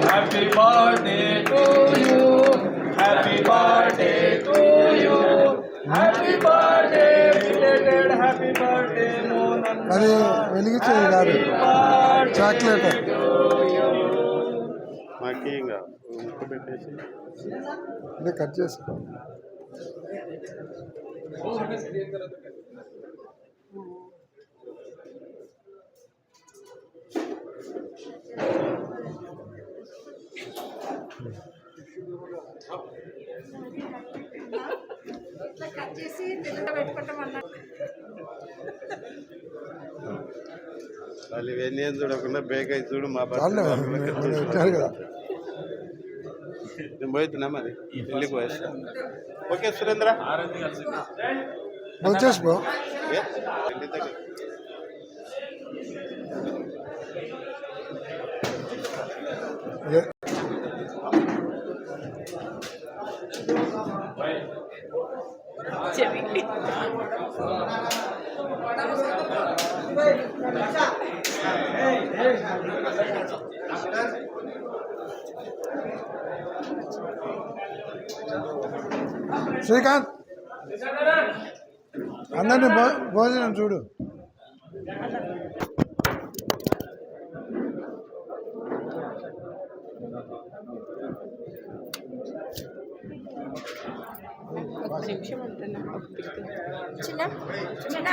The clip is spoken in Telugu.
Happy birthday to you. Happy birthday to you. Happy birthday, belated happy birthday, Monanna. అది వెలిగించేది కాదు చాక్లెట్ మాకి ఇంకా ముక్క పెట్టేసి ఇది కట్ చేసి ఇట్లా కట్ చేసి వాళ్ళు ఇవన్నీ ఏం చూడకుండా బేక్ అయితే చూడు మా కదా. నేను పోతున్నా మరి పెళ్ళికి పోయేస్తా. ఓకే సురేంద్ర. పో. ఏ? పెళ్ళి శ్రీకాంత్ అందరినీ భో భోజనం చూడు. ఒక నిమిషం అంటున్నా చిన్న చిన్న